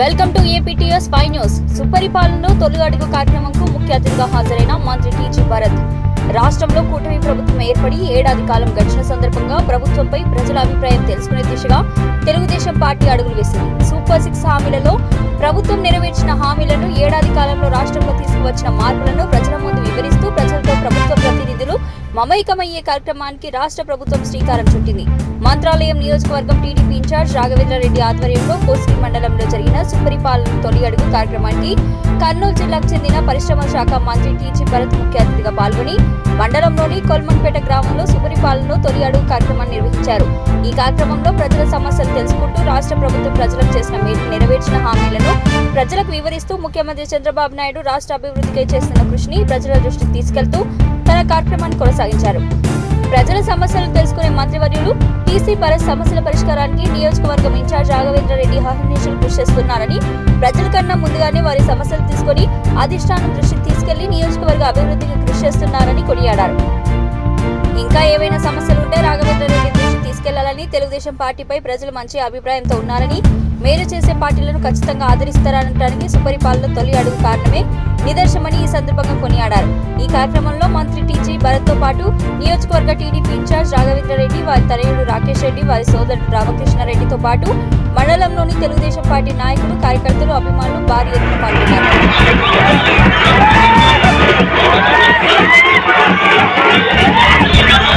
Welcome to APTS five news. సుపరిపాలనలో తొలి అడుగు కార్యక్రమంకు ముఖ్య అతిథిగా హాజరైన మంత్రి టీజీ భరత్. రాష్ట్రంలో కూటమి ప్రభుత్వం ఏర్పడి ఏడాది కాలం గడిచిన సందర్భంగా ప్రభుత్వంపై ప్రజల అభిప్రాయం తెలుసుకునే దిశగా తెలుగుదేశం పార్టీ అడుగులు వేసింది. సూపర్ సిక్స్ హామీలలో ప్రభుత్వం నెరవేర్చిన హామీలను ఏడాది కాలంలో రాష్ట్రంలో తీసుకువచ్చిన మార్పులను ప్రజల ముందు వివరిస్తూ ప్రజలతో ప్రభుత్వం మమైకమయ్యే కార్యక్రమానికి రాష్ట్ర ప్రభుత్వం శ్రీకారం చుట్టింది. మంత్రాలయం నియోజకవర్గం టీడీపీ ఇన్ఛార్జ్ రాఘవేంద్రారెడ్డి ఆధ్వర్యంలో కోసిగి మండలంలో జరిగిన సుపరిపాలన తొలి అడుగు కార్యక్రమానికి కర్నూలు జిల్లాకు చెందిన పరిశ్రమల శాఖ మంత్రి టీజీ భరత్ ముఖ్య అతిథిగా పాల్గొని మండలంలోని కొల్మన్పేట గ్రామంలో సుపరిపాలనలో తొలి అడుగు కార్యక్రమాన్ని నిర్వహించారు. ఈ కార్యక్రమంలో ప్రజల సమస్యలు తెలుసుకుంటూ రాష్ట్ర ప్రభుత్వం ప్రజలకు చేసిన మేలు నెరవేర్చిన హామీలను ప్రజలకు వివరిస్తూ ముఖ్యమంత్రి చంద్రబాబు నాయుడు రాష్ట్ర అభివృద్ధికై చేస్తున్న కృషిని ప్రజల దృష్టికి తీసుకెళ్తూ ప్రచార కార్యక్రమాన్ని కొనసాగించారు. ప్రజల సమస్యలు తెలుసుకునే మంత్రివర్యులు టీసీ పరస్ సమస్యల పరిష్కారానికి నియోజకవర్గం ఇన్ఛార్జ్ రాఘవేంద్రరెడ్డి అహర్నిశలు కృషి చేస్తున్నారని ప్రజల కన్నా ముందుగానే వారి సమస్యలు తీసుకుని అధిష్టానం దృష్టికి తీసుకెళ్ళి నియోజకవర్గ అభివృద్ధికి కృషి చేస్తున్నారని కొనియాడారు. ఇంకా ఏవైనా సమస్యలు ఉంటే రాఘవేంద్రరెడ్డి దృష్టికి తీసుకెళ్ళాలని తెలుగుదేశం పార్టీపై ప్రజలు మంచి అభిప్రాయంతో ఉన్నారని మేలు చేసే పార్టీలను ఖచ్చితంగా ఆదరిస్తారనటానికి సుపరిపాలన తొలి అడుగు కారణమే నిదర్శనమని ఈ సందర్భంగా కొనియాడారు. ఈ కార్యక్రమంలో మంత్రి టీజీ భరత్తో పాటు నియోజకవర్గ టీడీపీ ఇన్ఛార్జ్ రాఘవేంద్రరెడ్డి వారి తనయుడు రాకేష్ రెడ్డి వారి సోదరుడు రామకృష్ణారెడ్డితో పాటు మండలంలోని తెలుగుదేశం పార్టీ నాయకులు కార్యకర్తలు అభిమానులు భారీ ఎత్తున పాల్గొన్నారు. అవినీతి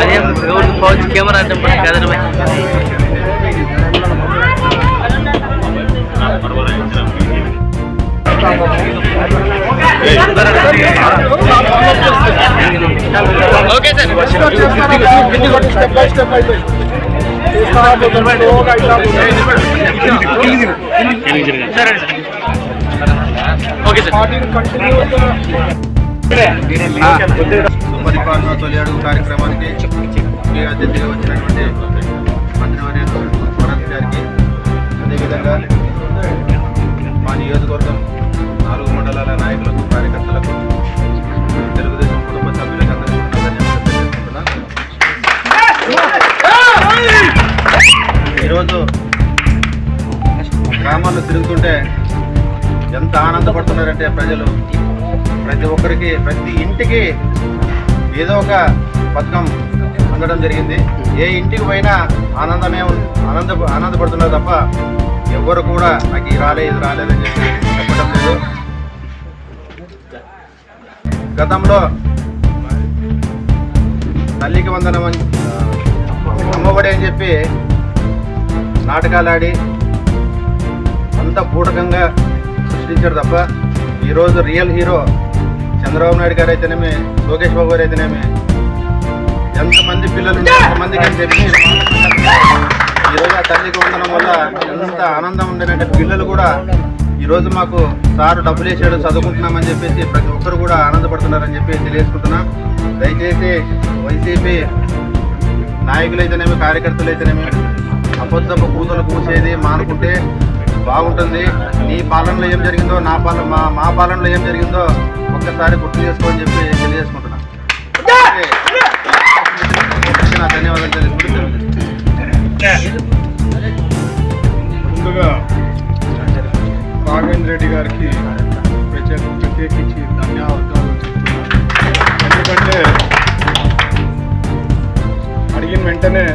అదే ఎవరు పౌచ్ కెమెరా అంటే మనకి కదనమే ఓకే స్టెప్ బై స్టెప్ అయితే సరే ఓకే సార్ పరిపాలన తొలి అడుగు కార్యక్రమానికి ముఖ్య అతిథిగా వచ్చినటువంటి మంత్రివర్యులు భరత్ గారికి అదేవిధంగా మా నియోజకవర్గం తిరుగుతుంటే ఎంత ఆనందపడుతున్నారంటే ప్రజలు. ప్రతి ఒక్కరికి ప్రతి ఇంటికి ఏదో ఒక పథకం అందడం జరిగింది. ఏ ఇంటికి పోయినా ఆనందమే ఆనంద ఆనందపడుతున్నారు తప్ప ఎవ్వరు కూడా నాకు ఇది రాలేదు ఇది రాలేదని చెప్పి చెప్పడం లేదు. గతంలో తల్లికి వందనం అని అమ్మఒడి అని చెప్పి నాటకాలు ఆడి అంతా పూటకంగా సృష్టించారు తప్ప ఈరోజు రియల్ హీరో చంద్రబాబు నాయుడు గారు అయితేనేమి లోకేష్ బాబు గారు అయితేనేమి ఎంతమంది పిల్లలు ఎంతమందికి అని చెప్పి ఈరోజు ఆ తల్లికి ఉండడం వల్ల ఎంత ఆనందం ఉండేనంటే పిల్లలు కూడా ఈరోజు మాకు సారు డబ్బులు వేసాడు చదువుకుంటున్నామని చెప్పేసి ప్రతి ఒక్కరు కూడా ఆనందపడుతున్నారని చెప్పి తెలియజేసుకుంటున్నాం. దయచేసి వైసీపీ నాయకులైతేనేమి కార్యకర్తలు అయితేనేమి అబద్ధపు కూతులు కూసేది మానుకుంటే బాగుంటుంది. నీ పాలనలో ఏం జరిగిందో నా పాలన మా మా పాలనలో ఏం జరిగిందో ఒక్కసారి గుర్తు చేసుకోని చెప్పి తెలియజేసుకుంటున్నాను ధన్యవాదాలు ముందుగా రాఘవేంద్ర రెడ్డి గారికి ప్రత్యేకించి ధన్యవాదాలు ఎందుకంటే అడిగిన వెంటనే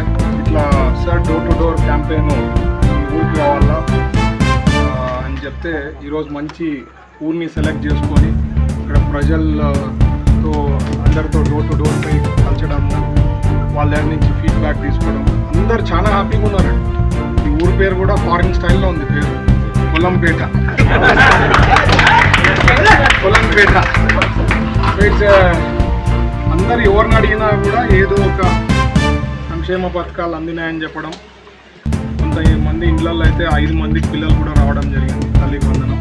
ఇట్లా sir door to door campaign ఊరికి రావాలా? చెప్తే ఈరోజు మంచి ఊరిని సెలెక్ట్ చేసుకొని ఇక్కడ ప్రజలతో అందరితో డోర్ టు డోర్ పోయి కలచడము వాళ్ళ దగ్గర నుంచి ఫీడ్బ్యాక్ తీసుకోవడం. అందరు చాలా హ్యాపీగా ఉన్నారండి ఈ ఊరి పేరు కూడా ఫారిన్ స్టైల్లో ఉంది పేరు. కొలంపేట కొలంపేట ఇట్స్ uh, అందరు ఎవరిని అడిగినా కూడా ఏదో ఒక సంక్షేమ పథకాలు అందినాయని చెప్పడం. కొంతమంది ఇండ్లలో అయితే ఐదు మందికి పిల్లలు కూడా రావడం జరిగింది తల్లి వందనం.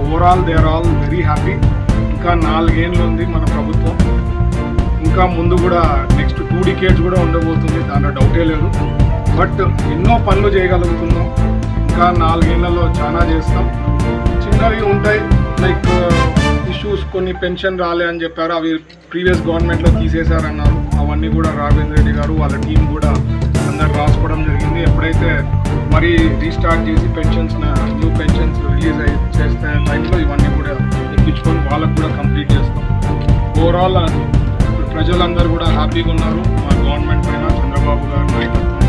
Overall they are all very happy ఇంకా నాలుగేళ్ళు ఉంది మన ప్రభుత్వం. ఇంకా ముందు కూడా నెక్స్ట్ టూ డికేట్స్ కూడా ఉండబోతుంది దాంట్లో డౌటే లేదు. బట్ ఎన్నో పనులు చేయగలుగుతున్నాం. ఇంకా నాలుగేళ్ళలో చాలా చేస్తాం. చిన్నవి ఉంటాయి లైక్ ఇష్యూస్ uh, కొన్ని పెన్షన్ రాలే అని చెప్పారు అవి ప్రీవియస్ గవర్నమెంట్లో తీసేశారన్నారు. అవన్నీ కూడా రాఘవేంద్ర రెడ్డి గారు వాళ్ళ టీం కూడా అందరు రాసుకోవడం జరిగింది. ఎప్పుడైతే మరి రీస్టార్ట్ చేసి పెన్షన్స్ న్యూ పెన్షన్స్ రిలీజ్ అయి చేస్తే లైఫ్లో ఇవన్నీ కూడా ఇప్పించుకొని వాళ్ళకు కూడా కంప్లీట్ చేస్తాం. ఓవరాల్ ప్రజలందరూ కూడా హ్యాపీగా ఉన్నారు. మా గవర్నమెంట్ పైన చంద్రబాబు గారు నాయకత్వం